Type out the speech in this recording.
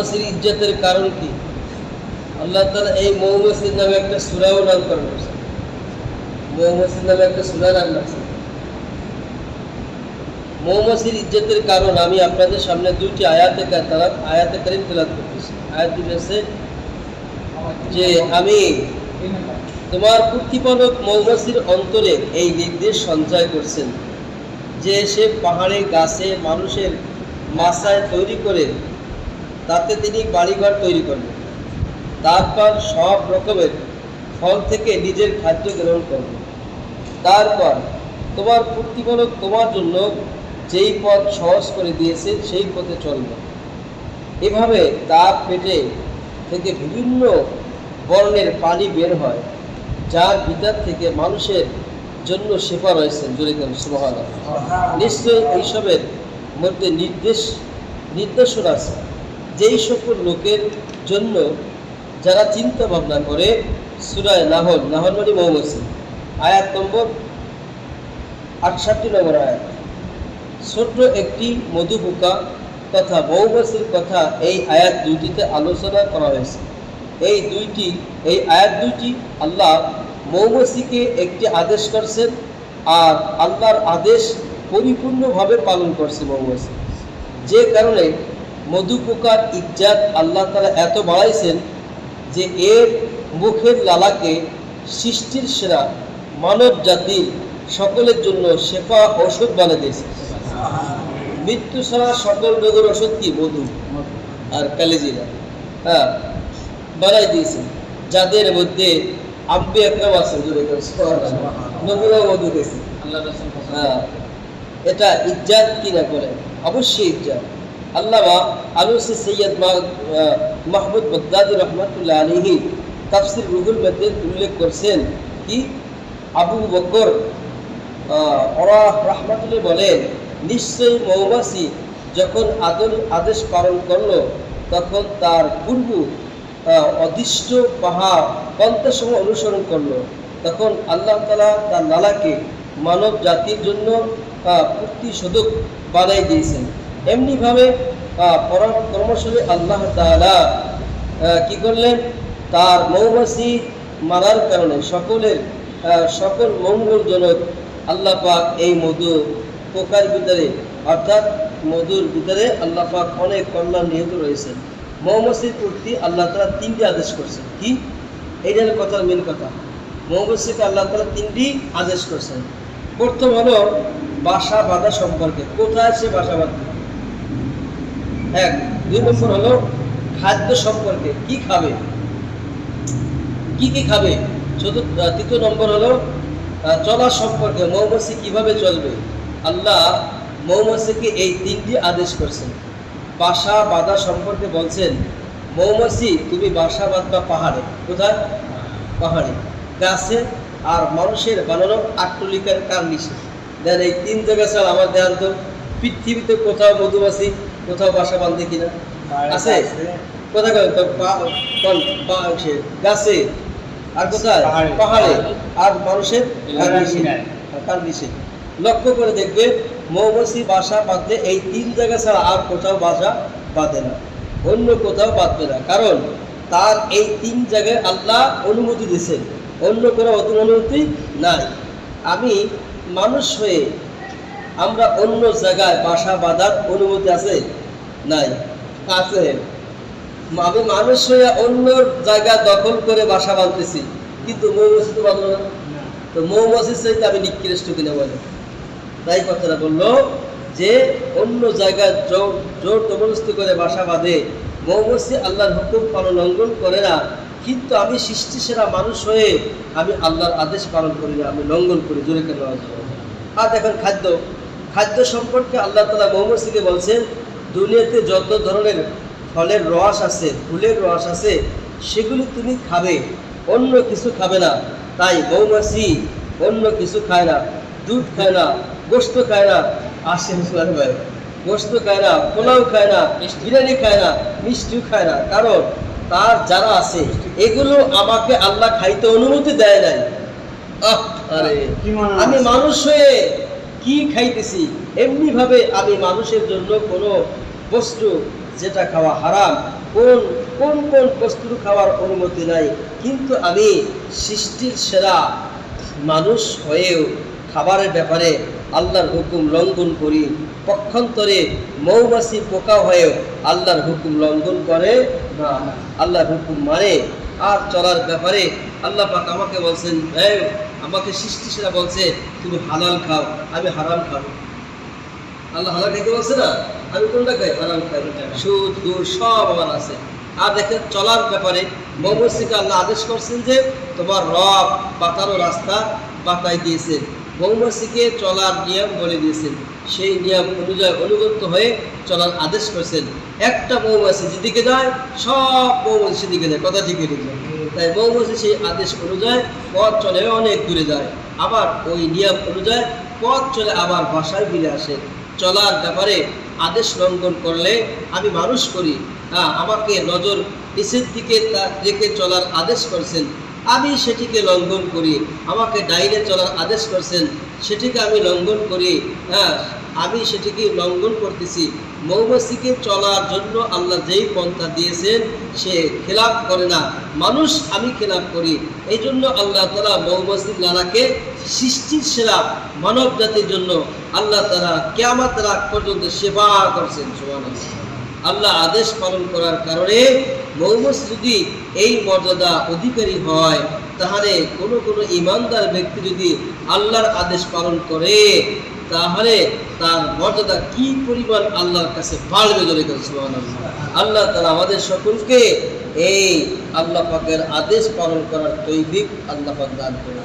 মৌমাছির ইজ্জতের কারণ কি? আল্লাহ তালা এই মৌমাছির নামে একটা সুরাও নাম করে বলছে মৌমাছির নামে একটা সুরা নাম আছে। মৌমাছির ইজ্জতের কারণ আমি আপনাদের সামনে দুইটি আয়াতে তারা আয়াতে কারিম তেলাত করতেছি। আয়াত দিয়েছে যে আমি তোমার প্রতিপালক মৌমাছির অন্তরে এই নির্দেশ সঞ্চয় করছেন যে সে পাহাড়ে গাছে মানুষের মাসায় তৈরি করে তাতে তিনি বাড়িঘর তৈরি করবেন তারপর সব রকমের ফল থেকে নিজের খাদ্য গ্রহণ করবে তারপর তোমার প্রতিপালক তোমার জন্য যেই পথ সহজ করে দিয়েছে, সেই পথে চলবে এভাবে তার পেটে থেকে বিভিন্ন বর্ণের পানি বের হয়, যার ভিতর থেকে মানুষের জন্য সেবা রয়েছে, জোরে কেন সুবহান নিশ্চয়ই এইসবের মধ্যে নির্দেশ, নির্দেশনা আছে। যেই সকল লোকের জন্য যারা চিন্তা ভাবনা করে, সুরায় নাহল মানে মৌমাছি, আয়াত নম্বর আটষট্টি নম্বর আয়াত। ছোট্ট একটি মধু পোকা তথা মৌমাছির কথা এই আয়াত দুইটিতে আলোচনা করা হয়েছে। এই দুইটি, এই আয়াত দুইটি আল্লাহ মৌমাছিকে একটি আদেশ করছেন আর আল্লাহর আদেশ পরিপূর্ণভাবে পালন করছে মৌমাছি। যে কারণে মধু পোকার ইজ্জাত আল্লাহ তারা এত বাড়াইছেন যে এর মুখের লালাকে সৃষ্টির সেরা মানব জাতির সকলের জন্য শেফা ওষুধ বানিয়ে দিয়েছে। মৃত্যু ছাড়া সকল রোগের ওষুধ কি? মধু আর কালেজিরা হ্যাঁ বানাই দিয়েছে যাদের মধ্যে আব্বে একরাম আছে জুড়ে নবীরাও মধু গেছে হ্যাঁ এটা ইজ্জাত কিনা করে অবশ্যই ইজ্জাত। আল্লামা আলুসি সৈয়দ মাহমুদ বগদাদি রহমতুল্লাহ আলিহি তাফসির রুহুল মধ্যে উল্লেখ করছেন কি? আবু বকর ওরা রহমতুল্লাহ বলেন নিশ্চয়ই মৌমাছি যখন আদল আদেশ পালন করল তখন তার পূর্ব অদিষ্ট পাহাড় পন্থাসমূহ অনুসরণ করল। তখন আল্লাহ তালা তার লালাকে মানব জাতির জন্য আহ, প্রতিশোধক বানাই দিয়েছেন। এমনিভাবে কর্মশালী আল্লাহ তালা কি করলেন? তার মৌমাছি মারার কারণে সকলের সকল মঙ্গলজনক আল্লাহ পাক এই মধু পোকার ভিতরে, অর্থাৎ মধুর ভিতরে আল্লাহ পাক অনেক কল্যাণ নিহিত রয়েছে মৌমাছির প্রতি আল্লাহ তালা তিনটি আদেশ করছেন। কি? এইটা হলো কথার মেন কথা। মৌমাছিকে আল্লাহ তালা তিনটি আদেশ করছেন। প্রথম হলো বাসা বাঁধা সম্পর্কে। কোথায় সে বাসা বাঁধবে? এক, দুই নম্বর হলো খাদ্য সম্পর্কে কি খাবে? কি কি খাবে? চতুর্থ তৃতীয় নম্বর হলো চলা সম্পর্কে মৌমাছি কীভাবে চলবে? আল্লাহ মৌমাছিকে এই তিনটি আদেশ করছেন। বাসা বাঁধা সম্পর্কে বলছেন, মৌমাছি তুমি বাসা বাঁধবা পাহাড়ে। কোথায়? পাহাড়ে। গাছে আর মানুষের বানানো আট্টলিকার কার্নিশে। দেন এই তিন জায়গা ছাড়া আমার দেখান তো পৃথিবীতে কোথাও মধুমাছি কোথাও বাসা বাঁধে কিনা? আছে? কোথায় গাছে? আর কোথায়? পাহাড়ে। আর মানুষের কার্নিশে। লক্ষ্য করে দেখবে মৌমাছি বাসা বাঁধলে এই তিন জায়গা ছাড়া আর কোথাও বাসা বাঁধে না। অন্য কোথাও বাঁধবে না। কারণ তার এই তিন জায়গায় আল্লাহ অনুমতি দিয়েছেন। অন্য কোনো অত অনুমতি নাই। আমি মানুষ হয়ে আমরা অন্য জায়গায় বাসা বাঁধার অনুমতি আছে? নাই। আছে। আমি মানুষ হয়ে অন্য জায়গা দখল করে বাসা বাঁধতেছি। কিন্তু মৌমাছি তো বাঁধলো না। তো মৌমাছির চাইতে আমি নিকৃষ্ট কিনা বলে? তাই কথাটা বলল যে, অন্য জায়গায় জোর জোর জবরদস্তি করে বাসা বাঁধে, মৌমাছি আল্লাহর হুকুম পালন লঙ্ঘন করে না। কিন্তু আমি সৃষ্টি সেরা মানুষ হয়ে আমি আল্লাহর আদেশ পালন করি না, আমি লঙ্ঘন করি। জোরে কেন আর দেখেন খাদ্য। খাদ্য সম্পর্কে আল্লাহ তালা মৌমাছিকে বলছেন দুনিয়াতে যত ধরনের ফলের রস আছে ফুলের রস আছে সেগুলি তুমি খাবে অন্য কিছু খাবে না। তাই মৌমাছি অন্য কিছু খায় না দুধ খায় না গোস্ত খায় না আসে মুসলান ভাই গোস্ত খায় না পোলাও খায় না বিরিয়ানি খায় না মিষ্টিও খায় না। কারণ তার যারা আছে এগুলো আমাকে আল্লাহ খাইতে অনুমতি দেয় নাই। আহ, আরে আমি মানুষ হয়ে কি খাইতেছি? এমনিভাবে আমি মানুষের জন্য কোনো বস্তু যেটা খাওয়া হারাম, কোন কোন কোন বস্তু খাওয়ার অনুমতি নাই। কিন্তু আমি সৃষ্টির সেরা মানুষ হয়েও খাবারের ব্যাপারে আল্লাহর হুকুম লঙ্ঘন করি। পক্ষান্তরে মৌমাছি পোকা হয়েও আল্লাহর হুকুম লঙ্ঘন করে না। আল্লাহর হুকুম মানে আর চলার ব্যাপারে আল্লাহ পাক আমাকে বলছেন আমাকে সৃষ্টিশীলা বলছে, তুমি হালাল খাও, আমি হারাম খাব। আল্লাহ হালাল খেতে বলছে না? আমি কোনটা খাই? হারাম খাই। সুদ গুড় সব আমার আছে। আর দেখেন, চলার ব্যাপারে মৌমসিকে আল্লাহ আদেশ করছেন যে, তোমার রব পাতারও রাস্তা বাতায় দিয়েছেন। মৌমাছিকে চলার নিয়ম বলে দিয়েছেন। সেই নিয়ম অনুযায়ী অনুগত হয়ে চলার আদেশ করেছেন। একটা মৌমাছি যেদিকে যায়, সব মৌমাছি সেদিকে যায়। কথা ঠিক ঠিক তাই মৌমাছি সেই আদেশ অনুযায়ী পথ চলে অনেক দূরে যায়। আবার ওই নিয়ম অনুযায়ী পথ চলে আবার বাসায় ফিরে আসে। চলার ব্যাপারে আদেশ লঙ্ঘন করলে আমি মানুষ করি। আমাকে নজর নিচের দিকে তা- রেখে চলার আদেশ করেছেন। আমি সেটিকে লঙ্ঘন করি। আমাকে ডাইনে চলার আদেশ করছেন, সেটিকে আমি লঙ্ঘন করি। হ্যাঁ আমি সেটিকে লঙ্ঘন করতেছি। মৌমাছিকে চলার জন্য আল্লাহ যেই পন্থা দিয়েছেন, সে খেলাপ করে না। মানুষ আমি খেলাপ করি। এই জন্য আল্লাহ তালা মৌমাছি লালাকে সৃষ্টির সেরা মানব জাতির জন্য আল্লাহ তালা কেয়ামাত রাগ পর্যন্ত সেবা করছেন, সুবহানাল্লাহ। আল্লাহ আদেশ পালন করার কারণে মৌমাছি যদি এই মর্যাদা অধিকারী হয়, তাহলে কোনো কোনো ইমানদার ব্যক্তি যদি আল্লাহর আদেশ পালন করে, তাহলে তার মর্যাদা কি পরিমাণ আল্লাহর কাছে বাড়বে জলে। আল্লাহ তালা আমাদের সকলকে এই আল্লাহ পাকের আদেশ পালন করার তৈফিক আল্লাহ পাক দান করে